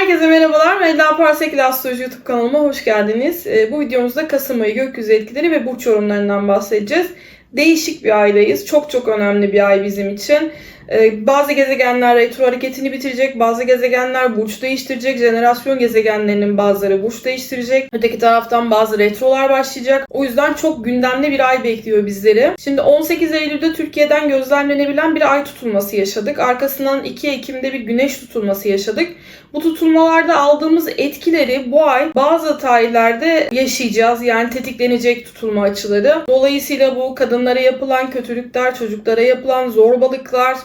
Herkese merhabalar. Melda Parsekil Astroloji YouTube kanalıma hoş geldiniz. Ee, bu videomuzda Kasım ayı gökyüzü etkileri ve burç yorumlarından bahsedeceğiz. Değişik bir aydayız. Çok çok önemli bir ay bizim için. Ee, bazı gezegenler retro hareketini bitirecek, bazı gezegenler burç değiştirecek, jenerasyon gezegenlerinin bazıları burç değiştirecek. Öteki taraftan bazı retrolar başlayacak. O yüzden çok gündemli bir ay bekliyor bizleri. Şimdi 18 Eylül'de Türkiye'den gözlemlenebilen bir ay tutulması yaşadık. Arkasından 2 Ekim'de bir güneş tutulması yaşadık. Bu tutulmalarda aldığımız etkileri bu ay bazı tarihlerde yaşayacağız. Yani tetiklenecek tutulma açıları. Dolayısıyla bu kadınlara yapılan kötülükler, çocuklara yapılan zorbalıklar,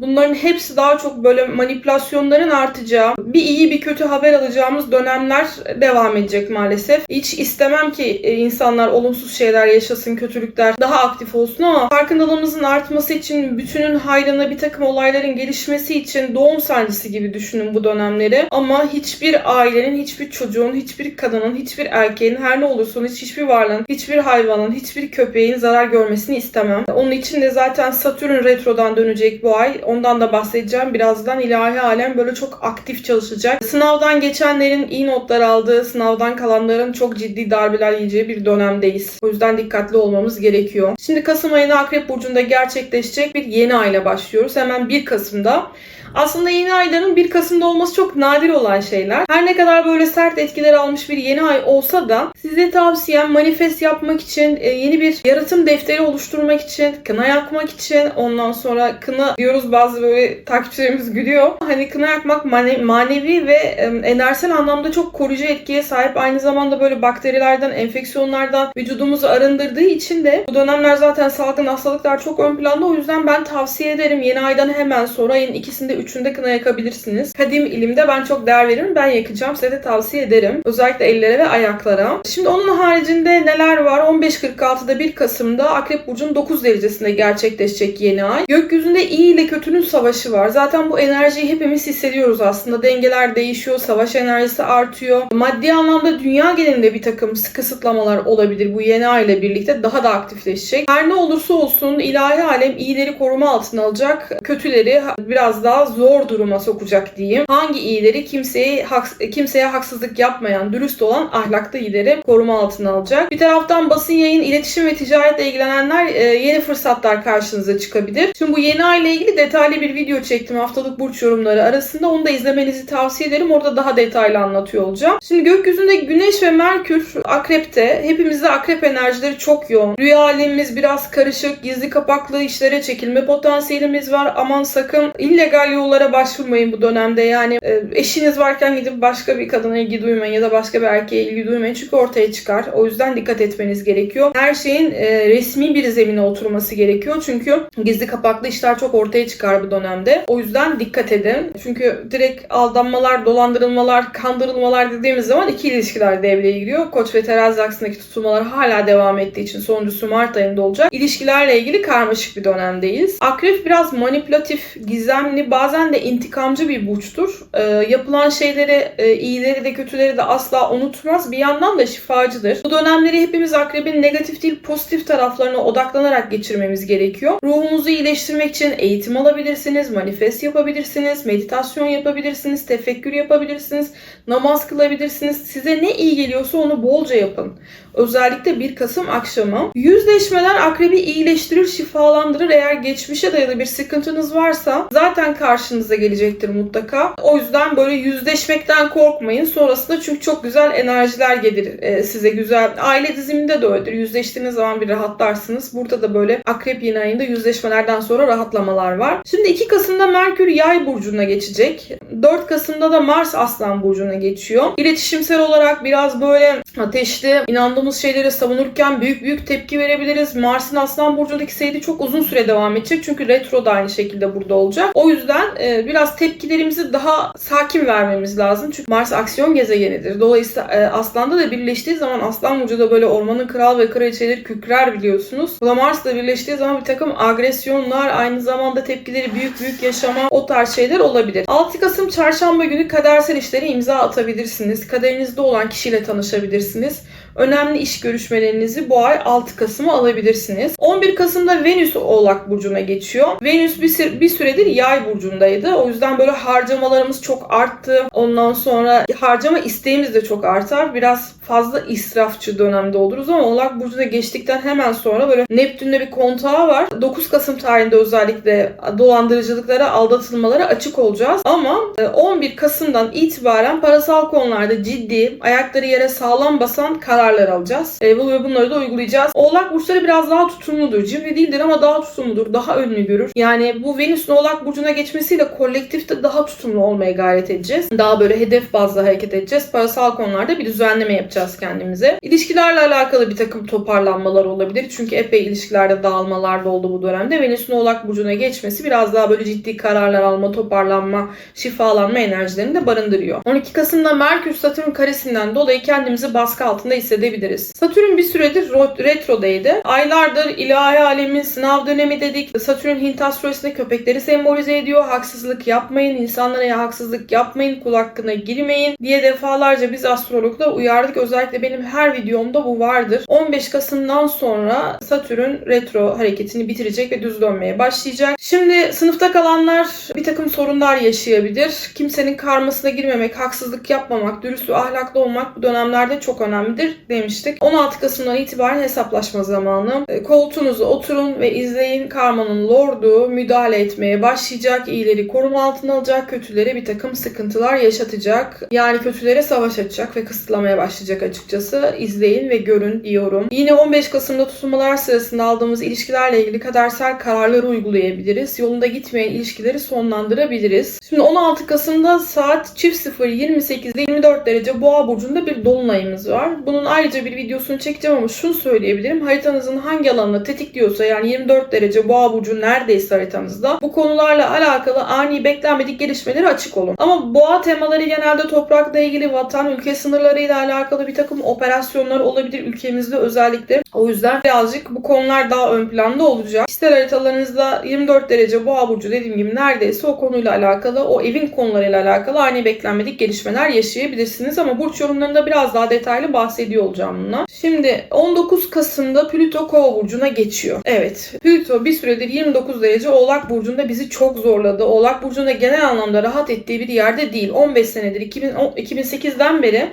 Bunların hepsi daha çok böyle manipülasyonların artacağı, bir iyi bir kötü haber alacağımız dönemler devam edecek maalesef. Hiç istemem ki e, insanlar olumsuz şeyler yaşasın, kötülükler daha aktif olsun ama farkındalığımızın artması için, bütünün hayrına bir takım olayların gelişmesi için doğum sancısı gibi düşünün bu dönemleri. Ama hiçbir ailenin, hiçbir çocuğun, hiçbir kadının, hiçbir erkeğin, her ne olursa olsun hiçbir varlığın, hiçbir hayvanın, hiçbir köpeğin zarar görmesini istemem. Onun için de zaten Satürn retrodan dönecek bu ay. Ondan da bahsedeceğim. Birazdan ilahi alem böyle çok aktif çalışacak. Sınavdan geçenlerin iyi notlar aldığı, sınavdan kalanların çok ciddi darbeler yiyeceği bir dönemdeyiz. O yüzden dikkatli olmamız gerekiyor. Şimdi Kasım ayında Akrep Burcu'nda gerçekleşecek bir yeni ayla başlıyoruz. Hemen 1 Kasım'da. Aslında yeni ayların 1 Kasım'da olması çok nadir olan şeyler. Her ne kadar böyle sert etkiler almış bir yeni ay olsa da size tavsiyem manifest yapmak için, e, yeni bir yaratım defteri oluşturmak için, kına yakmak için, ondan sonra kına diyoruz bazı böyle takipçilerimiz gülüyor. Hani kına yakmak mane- manevi ve e, enerjisel anlamda çok koruyucu etkiye sahip. Aynı zamanda böyle bakterilerden, enfeksiyonlardan vücudumuzu arındırdığı için de bu dönemler zaten salgın hastalıklar çok ön planda. O yüzden ben tavsiye ederim yeni aydan hemen sonra ayın ikisinde üçünde kına yakabilirsiniz. Kadim ilimde ben çok değer veririm. Ben yakacağım. Size de tavsiye ederim. Özellikle ellere ve ayaklara. Şimdi onun haricinde neler var? 15.46'da 1 Kasım'da Akrep Burcu'nun 9 derecesinde gerçekleşecek yeni ay. Gökyüzünde iyi ile kötünün savaşı var. Zaten bu enerjiyi hepimiz hissediyoruz aslında. Dengeler değişiyor. Savaş enerjisi artıyor. Maddi anlamda dünya genelinde bir takım kısıtlamalar olabilir. Bu yeni ay ile birlikte daha da aktifleşecek. Her ne olursa olsun ilahi alem iyileri koruma altına alacak. Kötüleri biraz daha zor duruma sokacak diyeyim. Hangi iyileri kimseye haks- kimseye haksızlık yapmayan, dürüst olan ahlaklı iyileri koruma altına alacak. Bir taraftan basın yayın, iletişim ve ticaretle ilgilenenler e, yeni fırsatlar karşınıza çıkabilir. Şimdi bu yeni ay ile ilgili detaylı bir video çektim haftalık burç yorumları arasında. Onu da izlemenizi tavsiye ederim. Orada daha detaylı anlatıyor olacağım. Şimdi gökyüzünde Güneş ve Merkür Akrep'te. Hepimizde akrep enerjileri çok yoğun. Rüya alemimiz biraz karışık. Gizli kapaklı işlere çekilme potansiyelimiz var. Aman sakın illegal yollara başvurmayın bu dönemde. Yani e, eşiniz varken gidip başka bir kadına ilgi duymayın ya da başka bir erkeğe ilgi duymayın. Çünkü ortaya çıkar. O yüzden dikkat etmeniz gerekiyor. Her şeyin e, resmi bir zemine oturması gerekiyor. Çünkü gizli kapaklı işler çok ortaya çıkar bu dönemde. O yüzden dikkat edin. Çünkü direkt aldanmalar, dolandırılmalar, kandırılmalar dediğimiz zaman iki ilişkiler devreye giriyor. Koç ve terazi aksındaki tutulmalar hala devam ettiği için sonuncusu Mart ayında olacak. İlişkilerle ilgili karmaşık bir dönemdeyiz. Akrep biraz manipülatif, gizemli, bazen de intikamcı bir burçtur. Ee, yapılan şeyleri, e, iyileri de kötüleri de asla unutmaz. Bir yandan da şifacıdır. Bu dönemleri hepimiz akrebin negatif değil pozitif taraflarına odaklanarak geçirmemiz gerekiyor. Ruhumuzu iyileştirmek için eğitim alabilirsiniz, manifest yapabilirsiniz, meditasyon yapabilirsiniz, tefekkür yapabilirsiniz, namaz kılabilirsiniz. Size ne iyi geliyorsa onu bolca yapın. Özellikle 1 Kasım akşamı. Yüzleşmeler akrebi iyileştirir, şifalandırır. Eğer geçmişe dayalı bir sıkıntınız varsa zaten karşınıza gelecektir mutlaka. O yüzden böyle yüzleşmekten korkmayın. Sonrasında çünkü çok güzel enerjiler gelir e, size güzel. Aile diziminde de öyledir. Yüzleştiğiniz zaman bir rahatlarsınız. Burada da böyle akrep yeni ayında yüzleşmelerden sonra rahatlamalar var. Şimdi 2 Kasım'da Merkür Yay burcuna geçecek. 4 Kasım'da da Mars Aslan burcuna geçiyor. İletişimsel olarak biraz böyle ateşli, inandığımız şeyleri savunurken büyük büyük tepki verebiliriz. Mars'ın Aslan burcundaki seyri çok uzun süre devam edecek. Çünkü retro da aynı şekilde burada olacak. O yüzden e, biraz tepkilerimizi daha sakin vermemiz lazım. Çünkü Mars aksiyon gezegenidir. Dolayısıyla e, Aslan'da da birleştiği zaman Aslan burcu da böyle ormanın kral ve kraliçeleri kükrer biliyorsunuz. Bu da Mars'la birleştiği zaman bir takım agresyonlar, aynı zamanda tepkileri büyük büyük yaşama o tarz şeyler olabilir. 6 Kasım çarşamba günü kadersel işlere imza atabilirsiniz. Kaderinizde olan kişiyle tanışabilirsiniz. Önemli iş görüşmelerinizi bu ay 6 Kasım'a alabilirsiniz. 11 Kasım'da Venüs Oğlak Burcu'na geçiyor. Venüs bir, bir süredir yay burcundaydı. O yüzden böyle harcamalarımız çok arttı. Ondan sonra harcama isteğimiz de çok artar. Biraz fazla israfçı dönemde oluruz ama Oğlak Burcu'na geçtikten hemen sonra böyle Neptün'le bir kontağı var. 9 Kasım tarihinde özellikle dolandırıcılıklara, aldatılmalara açık olacağız. Ama e, 11 Kasım'dan itibaren parasal konularda ciddi, ayakları yere sağlam basan kararlar alacağız. E, ve bunları da uygulayacağız. Oğlak burçları biraz daha tutumludur. Cimri değildir ama daha tutumludur. Daha önünü görür. Yani bu Venüs'ün Oğlak Burcu'na geçmesiyle kolektifte daha tutumlu olmaya gayret edeceğiz. Daha böyle hedef bazlı hareket edeceğiz. Parasal konularda bir düzenleme yapacağız kendimize. İlişkilerle alakalı bir takım toparlanmalar olabilir. Çünkü epey ilişkilerde dağılmalar da oldu bu dönemde. Venüs'ün Oğlak Burcu'na geçmesi biraz daha böyle ciddi kararlar alma, toparlanma, şifalanma enerjilerini de barındırıyor. 12 Kasım'da Merkür Satürn karesinden dolayı kendimizi baskı altında hissedebiliriz. Satürn bir süredir ro- retrodaydı. Aylardır ilahi alemin sınav dönemi dedik. Satürn Hint astrolojisinde köpekleri sembolize ediyor. Haksızlık yapmayın, insanlara haksızlık yapmayın, kul hakkına girmeyin diye defalarca biz astrologlar uyardık. Özellikle benim her videomda bu vardır. 15 Kasım'dan sonra Satürn retro hareketini bitirecek ve düz dönmeye başlayacak. Şimdi sınıfta kalanlar bir takım sorunlar yaşayabilir. Kimsenin karmasına girmemek, haksızlık yapmamak, dürüst ve ahlaklı olmak bu dönemlerde çok önemlidir demiştik. 16 Kasım'dan itibaren hesaplaşma zamanı. E, Koltuğunuza oturun ve izleyin. Karmanın lordu müdahale etmeye başlayacak. İyileri koruma altına alacak. Kötülere bir takım sıkıntılar yaşatacak. Yani kötülere savaş açacak ve kısıtlamaya başlayacak açıkçası. İzleyin ve görün diyorum. Yine 15 Kasım'da tutulmalar sırasında aldığımız ilişkilerle ilgili kadersel kararları uygulayabiliriz. Yolunda gitmeyen ilişkileri sonlandırabiliriz. Şimdi 16 Kasım'da saat çift 0.28'de 24 derece boğa burcunda bir dolunayımız var. Bunun ayrıca bir videosunu çekeceğim ama şunu söyleyebilirim. Haritanızın hangi alanını tetikliyorsa yani 24 derece boğa burcu neredeyse haritanızda bu konularla alakalı ani beklenmedik gelişmeleri açık olun. Ama boğa temaları genelde toprakla ilgili vatan, ülke sınırlarıyla alakalı bir takım operasyonlar olabilir ülkemizde özellikle. O yüzden birazcık bu konular daha ön planda olacak. Kişisel haritalarınızda 24 derece boğa burcu dediğim gibi neredeyse o konuyla alakalı, o evin konularıyla alakalı ani beklenmedik gelişmeler yaşayabilirsiniz ama burç yorumlarında biraz daha detaylı bahsediyor olacağım. Şimdi 19 Kasım'da Plüto Kova burcuna geçiyor. Evet, Plüto bir süredir 29 derece Oğlak burcunda bizi çok zorladı. Oğlak burcunda genel anlamda rahat ettiği bir yerde değil. 15 senedir 2000, 2008'den beri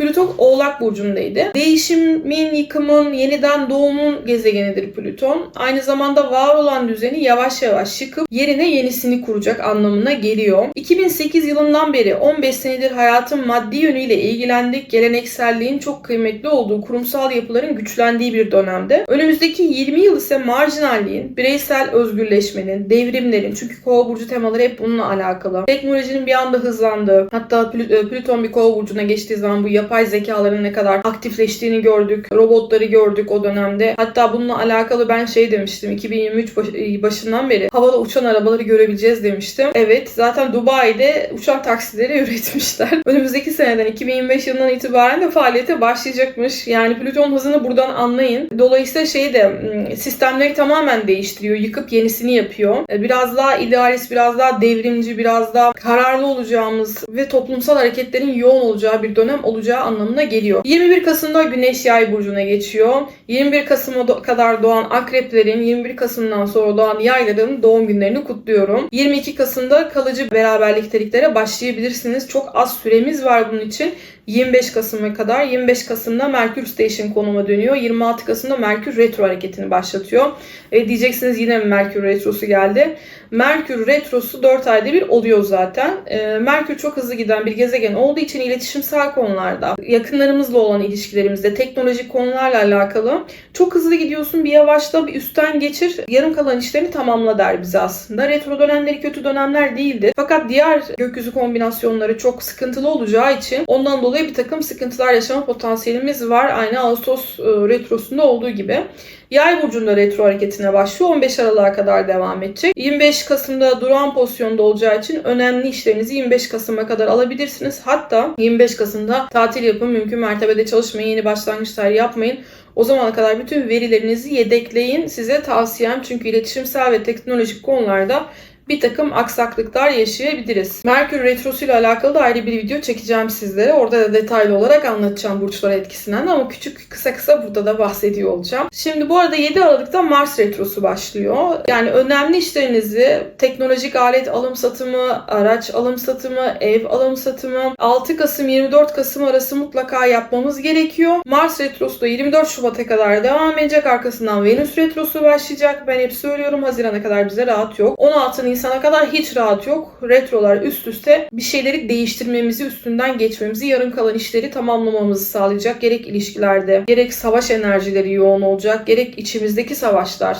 Plüton Oğlak Burcu'ndaydı. Değişimin, yıkımın, yeniden doğumun gezegenidir Plüton. Aynı zamanda var olan düzeni yavaş yavaş yıkıp yerine yenisini kuracak anlamına geliyor. 2008 yılından beri 15 senedir hayatın maddi yönüyle ilgilendik. Gelenekselliğin çok kıymetli olduğu kurumsal yapıların güçlendiği bir dönemde. Önümüzdeki 20 yıl ise marjinalliğin, bireysel özgürleşmenin, devrimlerin çünkü Kova burcu temaları hep bununla alakalı. Teknolojinin bir anda hızlandığı, hatta Plü- Plüton bir Kova burcuna geçtiği zaman bu yapay zekaların ne kadar aktifleştiğini gördük. Robotları gördük o dönemde. Hatta bununla alakalı ben şey demiştim. 2023 baş- e, başından beri havada uçan arabaları görebileceğiz demiştim. Evet zaten Dubai'de uçan taksileri üretmişler. Önümüzdeki seneden 2025 yılından itibaren de faaliyete başlayacakmış. Yani Plüton hızını buradan anlayın. Dolayısıyla şey de sistemleri tamamen değiştiriyor. Yıkıp yenisini yapıyor. E, Biraz daha idealist, biraz daha devrimci, biraz daha kararlı olacağımız ve toplumsal hareketlerin yoğun olacağı bir dönem olacağı anlamına geliyor. 21 Kasım'da Güneş Yay burcuna geçiyor. 21 Kasım'a kadar doğan akreplerin, 21 Kasım'dan sonra doğan yayların doğum günlerini kutluyorum. 22 Kasım'da kalıcı beraberlik niteliklere başlayabilirsiniz. Çok az süremiz var bunun için. 25 Kasım'a kadar 25 Kasım'da Merkür Station konuma dönüyor. 26 Kasım'da Merkür retro hareketini başlatıyor. E, diyeceksiniz yine mi Merkür retrosu geldi? Merkür retrosu 4 ayda bir oluyor zaten. E, Merkür çok hızlı giden bir gezegen olduğu için iletişimsel konularda, yakınlarımızla olan ilişkilerimizde, teknolojik konularla alakalı çok hızlı gidiyorsun bir yavaşla bir üstten geçir yarım kalan işlerini tamamla der bize aslında. Retro dönemleri kötü dönemler değildi. Fakat diğer gökyüzü kombinasyonları çok sıkıntılı olacağı için ondan dolayı bir takım sıkıntılar yaşama potansiyelimiz var. Aynı Ağustos e, retrosunda olduğu gibi. Yay burcunda retro hareketine başlıyor. 15 Aralık'a kadar devam edecek. 25 Kasım'da duran pozisyonda olacağı için önemli işlerinizi 25 Kasım'a kadar alabilirsiniz. Hatta 25 Kasım'da tatil yapın, mümkün mertebede çalışmayın, yeni başlangıçlar yapmayın. O zamana kadar bütün verilerinizi yedekleyin. Size tavsiyem çünkü iletişimsel ve teknolojik konularda bir takım aksaklıklar yaşayabiliriz. Merkür Retrosu ile alakalı da ayrı bir video çekeceğim sizlere. Orada da detaylı olarak anlatacağım burçlar etkisinden ama küçük kısa kısa burada da bahsediyor olacağım. Şimdi bu arada 7 Aralık'ta Mars Retrosu başlıyor. Yani önemli işlerinizi teknolojik alet alım satımı, araç alım satımı, ev alım satımı 6 Kasım 24 Kasım arası mutlaka yapmamız gerekiyor. Mars Retrosu da 24 Şubat'a kadar devam edecek. Arkasından Venüs Retrosu başlayacak. Ben hep söylüyorum Haziran'a kadar bize rahat yok. 16 Nisan'a kadar hiç rahat yok. Retrolar üst üste bir şeyleri değiştirmemizi, üstünden geçmemizi, yarım kalan işleri tamamlamamızı sağlayacak. Gerek ilişkilerde, gerek savaş enerjileri yoğun olacak, gerek içimizdeki savaşlar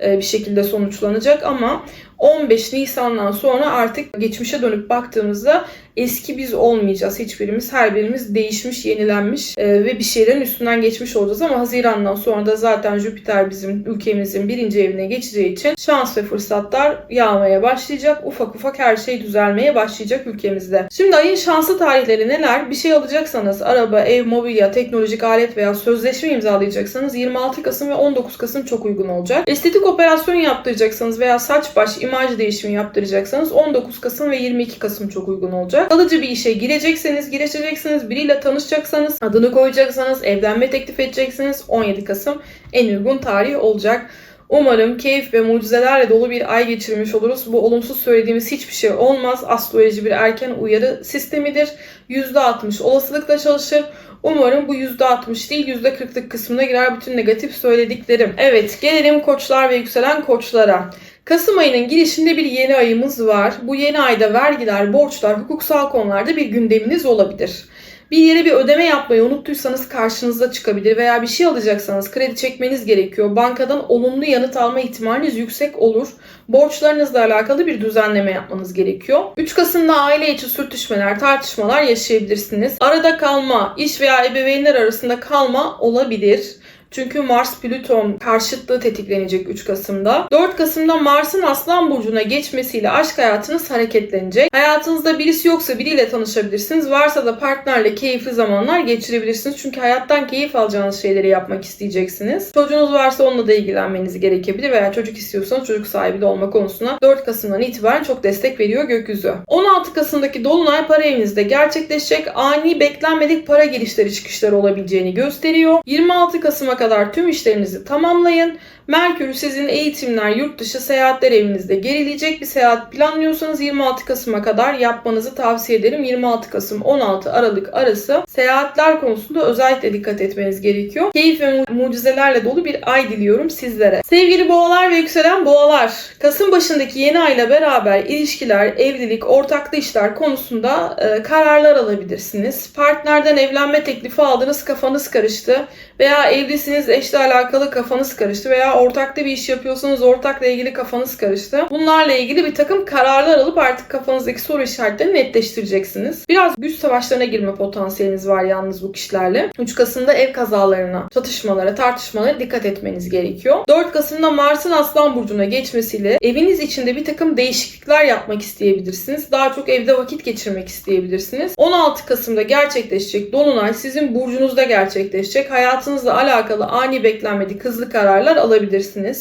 e, bir şekilde sonuçlanacak ama 15 Nisan'dan sonra artık geçmişe dönüp baktığımızda eski biz olmayacağız hiçbirimiz. Her birimiz değişmiş, yenilenmiş e, ve bir şeylerin üstünden geçmiş olacağız ama Haziran'dan sonra da zaten Jüpiter bizim ülkemizin birinci evine geçeceği için şans ve fırsatlar yağmaya başlayacak. Ufak ufak her şey düzelmeye başlayacak ülkemizde. Şimdi ayın şanslı tarihleri neler? Bir şey alacaksanız araba, ev, mobilya, teknolojik alet veya sözleşme imzalayacaksanız 26 Kasım ve 19 Kasım çok uygun olacak. Estetik operasyon yaptıracaksanız veya saç baş imaj değişimi yaptıracaksanız 19 Kasım ve 22 Kasım çok uygun olacak. Kalıcı bir işe girecekseniz, girişeceksiniz, biriyle tanışacaksanız, adını koyacaksanız, evlenme teklif edeceksiniz 17 Kasım en uygun tarih olacak. Umarım keyif ve mucizelerle dolu bir ay geçirmiş oluruz. Bu olumsuz söylediğimiz hiçbir şey olmaz. Astroloji bir erken uyarı sistemidir. %60 olasılıkla çalışır. Umarım bu %60 değil %40'lık kısmına girer bütün negatif söylediklerim. Evet gelelim koçlar ve yükselen koçlara. Kasım ayının girişinde bir yeni ayımız var. Bu yeni ayda vergiler, borçlar, hukuksal konularda bir gündeminiz olabilir. Bir yere bir ödeme yapmayı unuttuysanız karşınıza çıkabilir veya bir şey alacaksanız kredi çekmeniz gerekiyor. Bankadan olumlu yanıt alma ihtimaliniz yüksek olur. Borçlarınızla alakalı bir düzenleme yapmanız gerekiyor. 3 Kasım'da aile içi sürtüşmeler, tartışmalar yaşayabilirsiniz. Arada kalma, iş veya ebeveynler arasında kalma olabilir. Çünkü Mars Plüton karşıtlığı tetiklenecek 3 Kasım'da. 4 Kasım'da Mars'ın Aslan Burcu'na geçmesiyle aşk hayatınız hareketlenecek. Hayatınızda birisi yoksa biriyle tanışabilirsiniz. Varsa da partnerle keyifli zamanlar geçirebilirsiniz. Çünkü hayattan keyif alacağınız şeyleri yapmak isteyeceksiniz. Çocuğunuz varsa onunla da ilgilenmeniz gerekebilir veya çocuk istiyorsanız çocuk sahibi de olma konusuna 4 Kasım'dan itibaren çok destek veriyor gökyüzü. 16 Kasım'daki Dolunay para evinizde gerçekleşecek ani beklenmedik para girişleri çıkışları olabileceğini gösteriyor. 26 Kasım'a kadar tüm işlerinizi tamamlayın. Merkür sizin eğitimler, yurt dışı seyahatler evinizde gerileyecek bir seyahat planlıyorsanız 26 Kasım'a kadar yapmanızı tavsiye ederim. 26 Kasım 16 Aralık arası seyahatler konusunda özellikle dikkat etmeniz gerekiyor. Keyif ve mucizelerle dolu bir ay diliyorum sizlere. Sevgili boğalar ve yükselen boğalar, Kasım başındaki yeni ayla beraber ilişkiler, evlilik, ortaklı işler konusunda e, kararlar alabilirsiniz. Partnerden evlenme teklifi aldınız, kafanız karıştı veya evlisiniz, eşle alakalı kafanız karıştı ortakta bir iş yapıyorsanız ortakla ilgili kafanız karıştı. Bunlarla ilgili bir takım kararlar alıp artık kafanızdaki soru işaretlerini netleştireceksiniz. Biraz güç savaşlarına girme potansiyeliniz var yalnız bu kişilerle. 3 Kasım'da ev kazalarına, çatışmalara, tartışmalara dikkat etmeniz gerekiyor. 4 Kasım'da Mars'ın Aslan Burcu'na geçmesiyle eviniz içinde bir takım değişiklikler yapmak isteyebilirsiniz. Daha çok evde vakit geçirmek isteyebilirsiniz. 16 Kasım'da gerçekleşecek Dolunay sizin burcunuzda gerçekleşecek. Hayatınızla alakalı ani beklenmedik hızlı kararlar alabilirsiniz.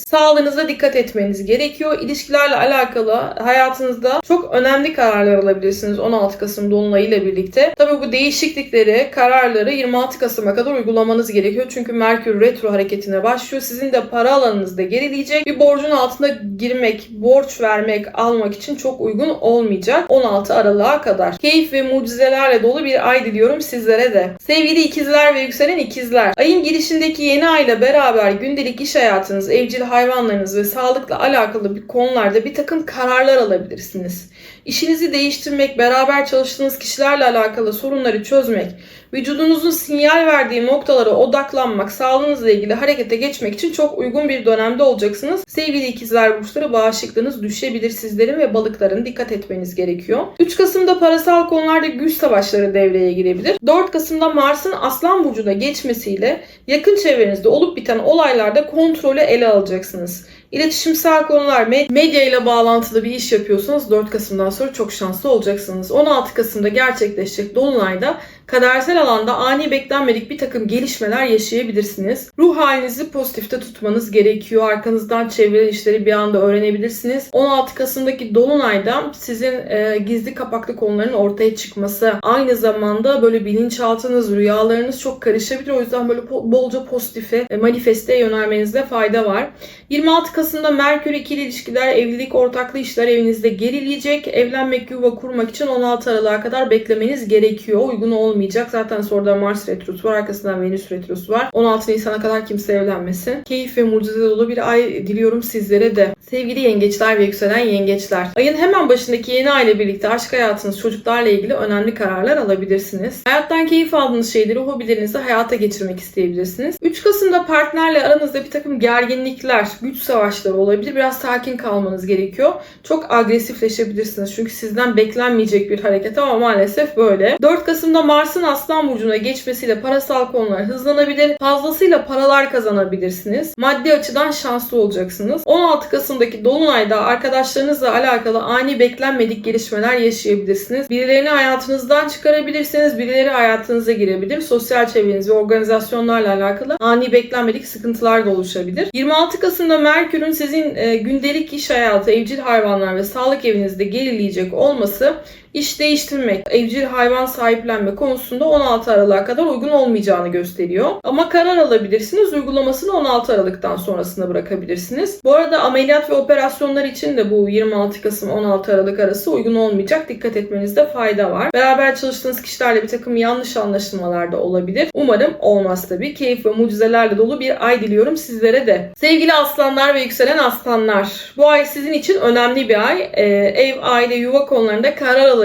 Sağlığınıza dikkat etmeniz gerekiyor. İlişkilerle alakalı hayatınızda çok önemli kararlar alabilirsiniz 16 Kasım Dolunay ile birlikte. Tabii bu değişiklikleri, kararları 26 Kasım'a kadar uygulamanız gerekiyor. Çünkü Merkür retro hareketine başlıyor. Sizin de para alanınızda gerileyecek. Bir borcun altına girmek, borç vermek, almak için çok uygun olmayacak 16 Aralık'a kadar. Keyif ve mucizelerle dolu bir ay diliyorum sizlere de. Sevgili ikizler ve yükselen ikizler. Ayın girişindeki yeni ayla beraber gündelik iş hayatınız, evcil hayvanlarınız ve sağlıkla alakalı bir konularda bir takım kararlar alabilirsiniz. İşinizi değiştirmek, beraber çalıştığınız kişilerle alakalı sorunları çözmek, vücudunuzun sinyal verdiği noktalara odaklanmak, sağlığınızla ilgili harekete geçmek için çok uygun bir dönemde olacaksınız. Sevgili ikizler burçları bağışıklığınız düşebilir sizlerin ve balıkların dikkat etmeniz gerekiyor. 3 Kasım'da parasal konularda güç savaşları devreye girebilir. 4 Kasım'da Mars'ın Aslan Burcu'na geçmesiyle yakın çevrenizde olup biten olaylarda kontrolü ele alacaksınız. İletişimsel konular, med- medya ile bağlantılı bir iş yapıyorsanız 4 Kasım'dan sonra çok şanslı olacaksınız. 16 Kasım'da gerçekleşecek Dolunay'da kadersel alanda ani beklenmedik bir takım gelişmeler yaşayabilirsiniz. Ruh halinizi pozitifte tutmanız gerekiyor. Arkanızdan çevrilen işleri bir anda öğrenebilirsiniz. 16 Kasım'daki Dolunay'da sizin e, gizli kapaklı konuların ortaya çıkması, aynı zamanda böyle bilinçaltınız, rüyalarınız çok karışabilir. O yüzden böyle bolca pozitife, e, manifeste yönelmenizde fayda var. 26 Kasım'da Merkür ikili ilişkiler, evlilik, ortaklı işler evinizde gerileyecek. Evlenmek, yuva kurmak için 16 Aralık'a kadar beklemeniz gerekiyor. Uygun olmayacak. Zaten sonra Mars Retrosu var. Arkasından Venüs Retrosu var. 16 Nisan'a kadar kimse evlenmesin. Keyif ve mucize dolu bir ay diliyorum sizlere de. Sevgili yengeçler ve yükselen yengeçler. Ayın hemen başındaki yeni ay ile birlikte aşk hayatınız, çocuklarla ilgili önemli kararlar alabilirsiniz. Hayattan keyif aldığınız şeyleri, hobilerinizi hayata geçirmek isteyebilirsiniz. 3 Kasım'da partnerle aranızda bir takım gerginlikler, güç savaşları olabilir. Biraz sakin kalmanız gerekiyor. Çok agresifleşebilirsiniz. Çünkü sizden beklenmeyecek bir hareket ama maalesef böyle. 4 Kasım'da Mars'ın Aslan Burcu'na geçmesiyle parasal konular hızlanabilir. Fazlasıyla paralar kazanabilirsiniz. Maddi açıdan şanslı olacaksınız. 16 Kasım'daki Dolunay'da arkadaşlarınızla alakalı ani beklenmedik gelişmeler yaşayabilirsiniz. Birilerini hayatınızdan çıkarabilirsiniz. Birileri hayatınıza girebilir. Sosyal çevreniz ve organizasyonlarla alakalı ani beklenmedik sıkıntılar da oluşabilir. 26 Kasım'da Merkür'ün sizin e, gündelik iş hayatı, evcil hayvanlar ve sağlık evinizde gerileyecek olması iş değiştirmek, evcil hayvan sahiplenme konusunda 16 Aralık'a kadar uygun olmayacağını gösteriyor. Ama karar alabilirsiniz. Uygulamasını 16 Aralık'tan sonrasına bırakabilirsiniz. Bu arada ameliyat ve operasyonlar için de bu 26 Kasım 16 Aralık arası uygun olmayacak. Dikkat etmenizde fayda var. Beraber çalıştığınız kişilerle bir takım yanlış anlaşılmalar da olabilir. Umarım olmaz tabii. Keyif ve mucizelerle dolu bir ay diliyorum sizlere de. Sevgili aslanlar ve yükselen aslanlar. Bu ay sizin için önemli bir ay. Ee, ev, aile, yuva konularında karar alabilirsiniz.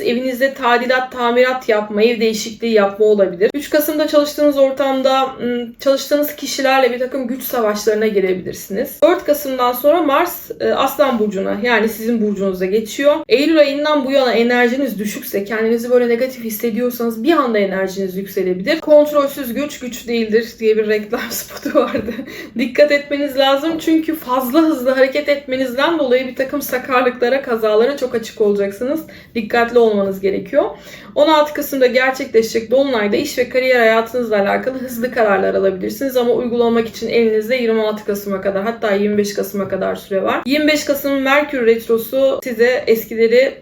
Evinizde tadilat, tamirat yapma, ev değişikliği yapma olabilir. 3 Kasım'da çalıştığınız ortamda çalıştığınız kişilerle bir takım güç savaşlarına girebilirsiniz. 4 Kasım'dan sonra Mars e, Aslan Burcu'na yani sizin burcunuza geçiyor. Eylül ayından bu yana enerjiniz düşükse, kendinizi böyle negatif hissediyorsanız bir anda enerjiniz yükselebilir. Kontrolsüz güç güç değildir diye bir reklam spotu vardı. Dikkat etmeniz lazım çünkü fazla hızlı hareket etmenizden dolayı bir takım sakarlıklara, kazalara çok açık olacaksınız. Dikkatli olmanız gerekiyor. 16 Kasım'da gerçekleşecek Dolunay'da iş ve kariyer hayatınızla alakalı hızlı kararlar alabilirsiniz ama uygulamak için elinizde 26 Kasım'a kadar hatta 25 Kasım'a kadar süre var. 25 Kasım Merkür Retrosu size eskileri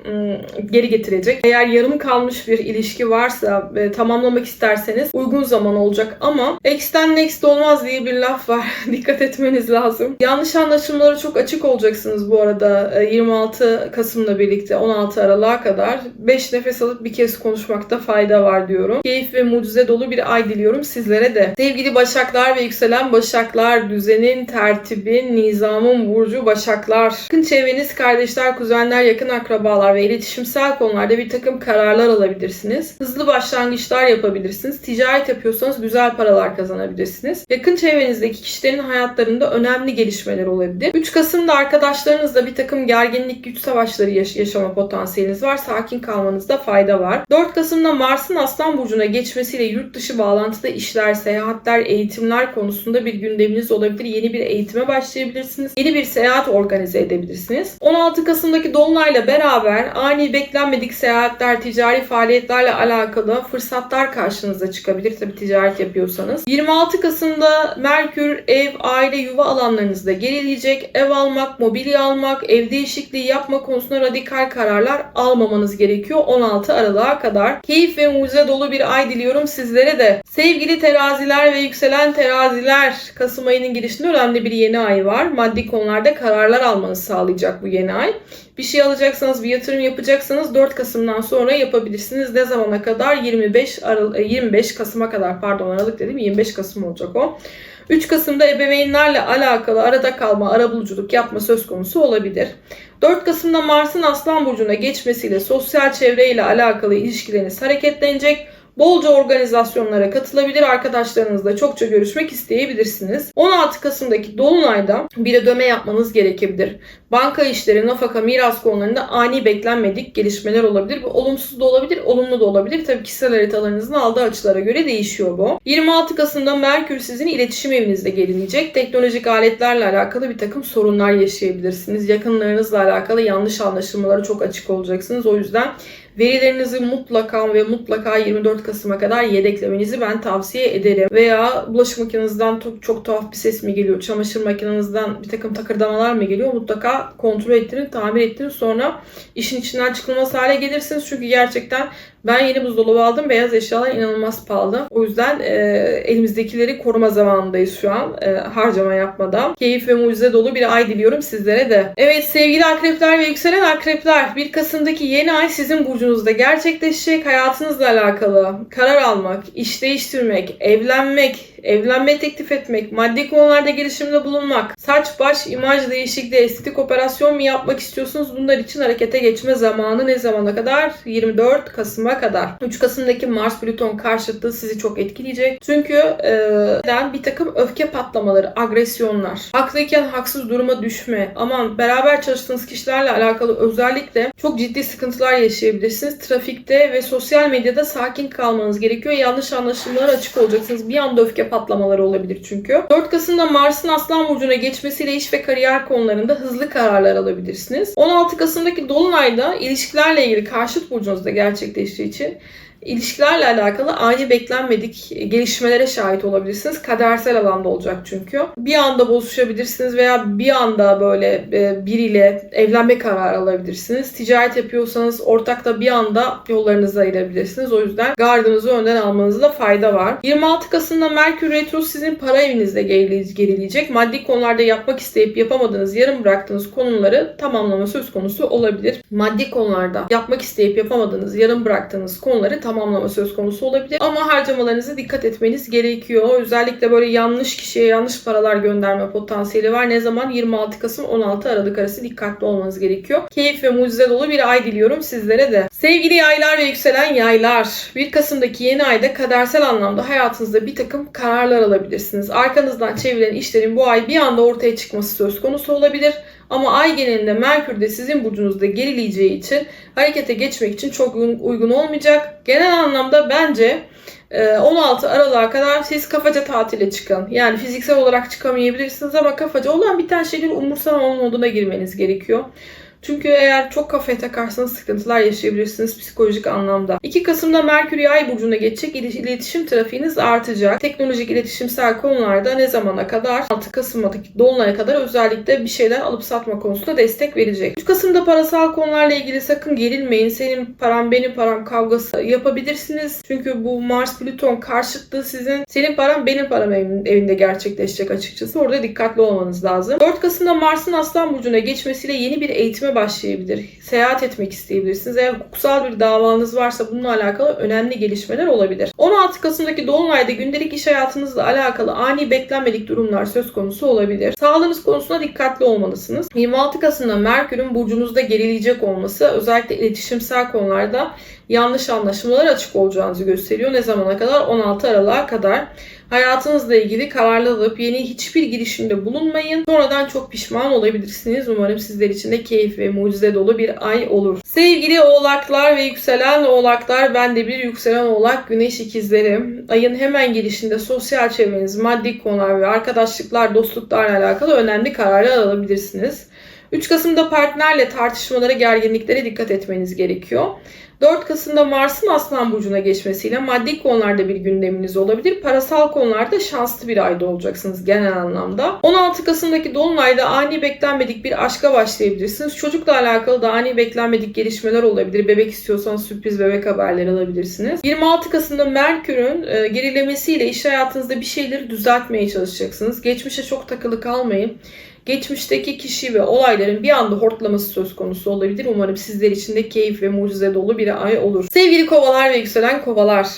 geri getirecek. Eğer yarım kalmış bir ilişki varsa ve tamamlamak isterseniz uygun zaman olacak ama X'ten next olmaz diye bir laf var. Dikkat etmeniz lazım. Yanlış anlaşılmalara çok açık olacaksınız bu arada. Ee, 26 Kasım'la birlikte 16 Aralık'a kadar 5 nefes alıp bir kez konuşmakta fayda var diyorum. Keyif ve mucize dolu bir ay diliyorum sizlere de. Sevgili Başaklar ve yükselen Başaklar, düzenin, tertibin, nizamın burcu Başaklar. Yakın çevreniz, kardeşler, kuzenler, yakın akrabalar ve iletişimsel konularda bir takım kararlar alabilirsiniz. Hızlı başlangıçlar yapabilirsiniz. Ticaret yapıyorsanız güzel paralar kazanabilirsiniz. Yakın çevrenizdeki kişilerin hayatlarında önemli gelişmeler olabilir. 3 Kasım'da arkadaşlarınızla bir takım gerginlik, güç savaşları yaş- yaşama potansiyeliniz var. Sakin kalmanızda fayda var. 4 Kasım'da Mars'ın Aslan Burcu'na geçmesiyle yurt dışı bağlantıda işler, seyahatler, eğitimler konusunda bir gündeminiz olabilir. Yeni bir eğitime başlayabilirsiniz. Yeni bir seyahat organize edebilirsiniz. 16 Kasım'daki Dolunay'la beraber ani beklenmedik seyahatler, ticari faaliyetlerle alakalı fırsatlar karşınıza çıkabilir. Tabii ticaret yapıyorsanız. 26 Kasım'da Merkür ev, aile, yuva alanlarınızda gerileyecek. Ev almak, mobilya almak, ev değişikliği yapma konusunda radikal kararlar almamanız gerekiyor 16 Aralık'a kadar. Keyif ve mucize dolu bir ay diliyorum sizlere de. Sevgili teraziler ve yükselen teraziler Kasım ayının girişinde önemli bir yeni ay var. Maddi konularda kararlar almanızı sağlayacak bu yeni ay. Bir şey alacaksanız, bir yatırım yapacaksanız 4 Kasım'dan sonra yapabilirsiniz. Ne zamana kadar? 25 Aralık 25 Kasım'a kadar pardon Aralık dedim 25 Kasım olacak o. 3 Kasım'da ebeveynlerle alakalı arada kalma, arabuluculuk yapma söz konusu olabilir. 4 Kasım'da Mars'ın Aslan Burcu'na geçmesiyle sosyal çevreyle alakalı ilişkileriniz hareketlenecek. Bolca organizasyonlara katılabilir, arkadaşlarınızla çokça görüşmek isteyebilirsiniz. 16 Kasım'daki Dolunay'da bir ödeme yapmanız gerekebilir. Banka işleri, nafaka, miras konularında ani beklenmedik gelişmeler olabilir. Bu olumsuz da olabilir, olumlu da olabilir. Tabii kişisel haritalarınızın aldığı açılara göre değişiyor bu. 26 Kasım'da Merkür sizin iletişim evinizde gelinecek. Teknolojik aletlerle alakalı bir takım sorunlar yaşayabilirsiniz. Yakınlarınızla alakalı yanlış anlaşılmalara çok açık olacaksınız. O yüzden verilerinizi mutlaka ve mutlaka 24 Kasım'a kadar yedeklemenizi ben tavsiye ederim. Veya bulaşık makinenizden çok, çok tuhaf bir ses mi geliyor? Çamaşır makinenizden bir takım takırdamalar mı geliyor? Mutlaka kontrol ettirin, tamir ettirin. Sonra işin içinden çıkılmaz hale gelirsiniz. Çünkü gerçekten ben yeni buzdolabı aldım. Beyaz eşyalar inanılmaz pahalı. O yüzden e, elimizdekileri koruma zamanındayız şu an. E, harcama yapmadan. Keyif ve mucize dolu bir ay diliyorum sizlere de. Evet sevgili akrepler ve yükselen akrepler. 1 Kasım'daki yeni ay sizin burcunuzda gerçekleşecek. Hayatınızla alakalı karar almak, iş değiştirmek, evlenmek, evlenme teklif etmek, maddi konularda gelişimde bulunmak, saç, baş, imaj değişikliği, estetik operasyon mu yapmak istiyorsunuz? Bunlar için harekete geçme zamanı ne zamana kadar? 24 Kasım'a kadar. 3 Kasım'daki Mars Plüton karşıtlığı sizi çok etkileyecek. Çünkü e, bir takım öfke patlamaları, agresyonlar, haklıyken haksız duruma düşme, aman beraber çalıştığınız kişilerle alakalı özellikle çok ciddi sıkıntılar yaşayabilirsiniz. Trafikte ve sosyal medyada sakin kalmanız gerekiyor. Yanlış anlaşılmalara açık olacaksınız. Bir anda öfke patlamaları olabilir çünkü. 4 Kasım'da Mars'ın Aslan Burcu'na geçmesiyle iş ve kariyer konularında hızlı kararlar alabilirsiniz. 16 Kasım'daki Dolunay'da ilişkilerle ilgili karşıt burcunuzda gerçekleştiği için İlişkilerle alakalı ani beklenmedik gelişmelere şahit olabilirsiniz. Kadersel alanda olacak çünkü. Bir anda bozuşabilirsiniz veya bir anda böyle e, biriyle evlenme kararı alabilirsiniz. Ticaret yapıyorsanız ortakla bir anda yollarınızı ayırabilirsiniz. O yüzden gardınızı önden almanızda fayda var. 26 Kasım'da Merkür Retro sizin para evinizde gerileyecek. Maddi konularda yapmak isteyip yapamadığınız, yarım bıraktığınız konuları tamamlama söz konusu olabilir. Maddi konularda yapmak isteyip yapamadığınız, yarım bıraktığınız konuları tamamlama söz konusu olabilir. Ama harcamalarınıza dikkat etmeniz gerekiyor. Özellikle böyle yanlış kişiye yanlış paralar gönderme potansiyeli var. Ne zaman? 26 Kasım 16 Aralık arası dikkatli olmanız gerekiyor. Keyif ve mucize dolu bir ay diliyorum sizlere de. Sevgili yaylar ve yükselen yaylar. 1 Kasım'daki yeni ayda kadersel anlamda hayatınızda bir takım kararlar alabilirsiniz. Arkanızdan çevrilen işlerin bu ay bir anda ortaya çıkması söz konusu olabilir. Ama ay genelinde Merkür de sizin burcunuzda gerileyeceği için harekete geçmek için çok uygun olmayacak. Genel anlamda bence 16 Aralık'a kadar siz kafaca tatile çıkın. Yani fiziksel olarak çıkamayabilirsiniz ama kafaca olan bir tane şeyleri umursama moduna girmeniz gerekiyor. Çünkü eğer çok kafaya takarsanız sıkıntılar yaşayabilirsiniz psikolojik anlamda. 2 Kasım'da Merkür Yay burcuna geçecek. İletişim trafiğiniz artacak. Teknolojik iletişimsel konularda ne zamana kadar? 6 Kasım'daki dolunaya kadar özellikle bir şeyler alıp satma konusunda destek verecek. 3 Kasım'da parasal konularla ilgili sakın gerilmeyin. Senin param benim param kavgası yapabilirsiniz. Çünkü bu Mars Plüton karşıtlığı sizin senin param benim param evinde gerçekleşecek açıkçası. Orada dikkatli olmanız lazım. 4 Kasım'da Mars'ın Aslan burcuna geçmesiyle yeni bir eğitime başlayabilir. Seyahat etmek isteyebilirsiniz. Eğer hukuksal bir davanız varsa bununla alakalı önemli gelişmeler olabilir. 16 Kasım'daki Dolunay'da gündelik iş hayatınızla alakalı ani beklenmedik durumlar söz konusu olabilir. Sağlığınız konusunda dikkatli olmalısınız. 26 Kasım'da Merkür'ün burcunuzda gerileyecek olması özellikle iletişimsel konularda yanlış anlaşılmalar açık olacağınızı gösteriyor. Ne zamana kadar? 16 Aralık'a kadar. Hayatınızla ilgili kararlı alıp yeni hiçbir girişimde bulunmayın. Sonradan çok pişman olabilirsiniz. Umarım sizler için de keyif ve mucize dolu bir ay olur. Sevgili oğlaklar ve yükselen oğlaklar, ben de bir yükselen oğlak güneş ikizlerim. Ayın hemen girişinde sosyal çevreniz, maddi konular ve arkadaşlıklar, dostluklarla alakalı önemli kararlar alabilirsiniz. 3 Kasım'da partnerle tartışmalara, gerginliklere dikkat etmeniz gerekiyor. 4 Kasım'da Mars'ın Aslan Burcu'na geçmesiyle maddi konularda bir gündeminiz olabilir. Parasal konularda şanslı bir ayda olacaksınız genel anlamda. 16 Kasım'daki Dolunay'da ani beklenmedik bir aşka başlayabilirsiniz. Çocukla alakalı da ani beklenmedik gelişmeler olabilir. Bebek istiyorsanız sürpriz bebek haberleri alabilirsiniz. 26 Kasım'da Merkür'ün e, gerilemesiyle iş hayatınızda bir şeyleri düzeltmeye çalışacaksınız. Geçmişe çok takılı kalmayın geçmişteki kişi ve olayların bir anda hortlaması söz konusu olabilir. Umarım sizler için de keyif ve mucize dolu bir ay olur. Sevgili kovalar ve yükselen kovalar.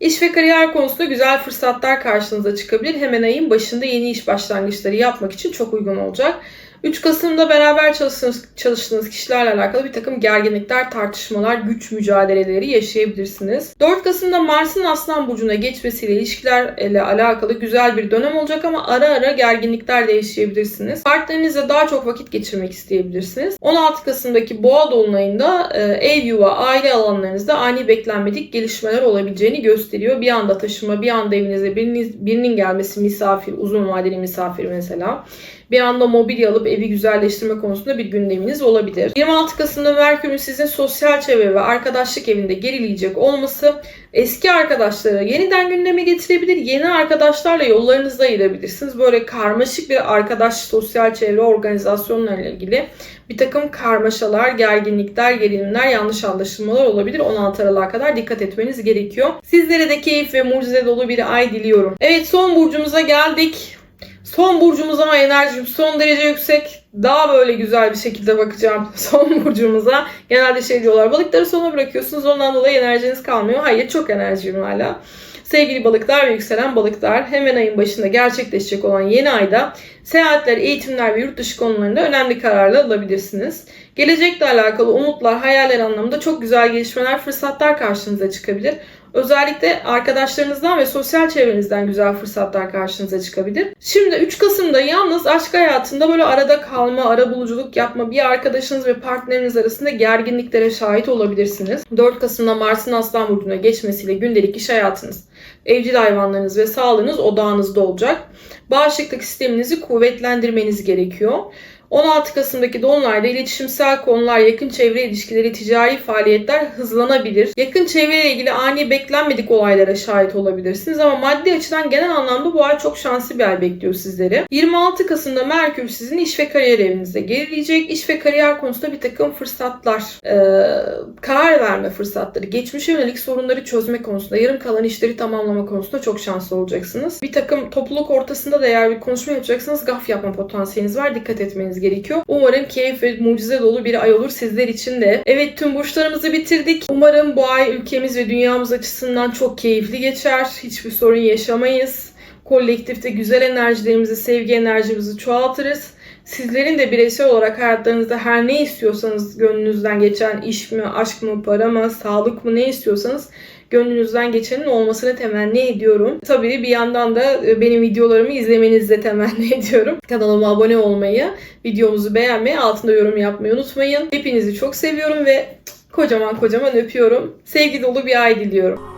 İş ve kariyer konusunda güzel fırsatlar karşınıza çıkabilir. Hemen ayın başında yeni iş başlangıçları yapmak için çok uygun olacak. 3 Kasım'da beraber çalıştığınız, çalıştığınız kişilerle alakalı bir takım gerginlikler, tartışmalar, güç mücadeleleri yaşayabilirsiniz. 4 Kasım'da Mars'ın Aslan Burcu'na geçmesiyle ilişkilerle alakalı güzel bir dönem olacak ama ara ara gerginlikler de yaşayabilirsiniz. Partnerinizle daha çok vakit geçirmek isteyebilirsiniz. 16 Kasım'daki Boğa Dolunay'ında e, ev, yuva, aile alanlarınızda ani beklenmedik gelişmeler olabileceğini gösteriyor. Bir anda taşıma, bir anda evinize biriniz, birinin gelmesi, misafir, uzun vadeli misafir mesela. Bir anda mobilya alıp evi güzelleştirme konusunda bir gündeminiz olabilir. 26 Kasım'da Merkür'ün sizin sosyal çevre ve arkadaşlık evinde gerileyecek olması eski arkadaşları yeniden gündeme getirebilir. Yeni arkadaşlarla yollarınızda ayırabilirsiniz. Böyle karmaşık bir arkadaş sosyal çevre organizasyonlarıyla ilgili bir takım karmaşalar, gerginlikler, gerilimler, yanlış anlaşılmalar olabilir. 16 Aralık'a kadar dikkat etmeniz gerekiyor. Sizlere de keyif ve mucize dolu bir ay diliyorum. Evet son burcumuza geldik. Son burcumuz ama enerjim son derece yüksek. Daha böyle güzel bir şekilde bakacağım son burcumuza. Genelde şey diyorlar balıkları sona bırakıyorsunuz ondan dolayı enerjiniz kalmıyor. Hayır çok enerjim hala. Sevgili balıklar ve yükselen balıklar hemen ayın başında gerçekleşecek olan yeni ayda seyahatler, eğitimler ve yurt dışı konularında önemli kararlar alabilirsiniz. Gelecekle alakalı umutlar, hayaller anlamında çok güzel gelişmeler, fırsatlar karşınıza çıkabilir. Özellikle arkadaşlarınızdan ve sosyal çevrenizden güzel fırsatlar karşınıza çıkabilir. Şimdi 3 Kasım'da yalnız aşk hayatında böyle arada kalma, ara buluculuk yapma, bir arkadaşınız ve partneriniz arasında gerginliklere şahit olabilirsiniz. 4 Kasım'da Mars'ın Aslan Burcu'na geçmesiyle gündelik iş hayatınız, evcil hayvanlarınız ve sağlığınız odağınızda olacak. Bağışıklık sisteminizi kuvvetlendirmeniz gerekiyor. 16 Kasım'daki Dolunay'da iletişimsel konular, yakın çevre ilişkileri, ticari faaliyetler hızlanabilir. Yakın çevreyle ilgili ani beklenmedik olaylara şahit olabilirsiniz ama maddi açıdan genel anlamda bu ay çok şanslı bir ay bekliyor sizleri. 26 Kasım'da Merkür sizin iş ve kariyer evinizde gerileyecek. İş ve kariyer konusunda bir takım fırsatlar, e, karar verme fırsatları, geçmişe yönelik sorunları çözme konusunda, yarım kalan işleri tamamlama konusunda çok şanslı olacaksınız. Bir takım topluluk ortasında da eğer bir konuşma yapacaksınız gaf yapma potansiyeliniz var. Dikkat etmeniz gerekiyor. Umarım keyif ve mucize dolu bir ay olur sizler için de. Evet tüm burçlarımızı bitirdik. Umarım bu ay ülkemiz ve dünyamız açısından çok keyifli geçer. Hiçbir sorun yaşamayız. Kolektifte güzel enerjilerimizi, sevgi enerjimizi çoğaltırız. Sizlerin de bireysel olarak hayatlarınızda her ne istiyorsanız gönlünüzden geçen iş mi, aşk mı, para mı, sağlık mı ne istiyorsanız gönlünüzden geçenin olmasını temenni ediyorum. Tabii bir yandan da e, benim videolarımı izlemenizi de temenni ediyorum. Kanalıma abone olmayı, videomuzu beğenmeyi, altında yorum yapmayı unutmayın. Hepinizi çok seviyorum ve kocaman kocaman öpüyorum. Sevgi dolu bir ay diliyorum.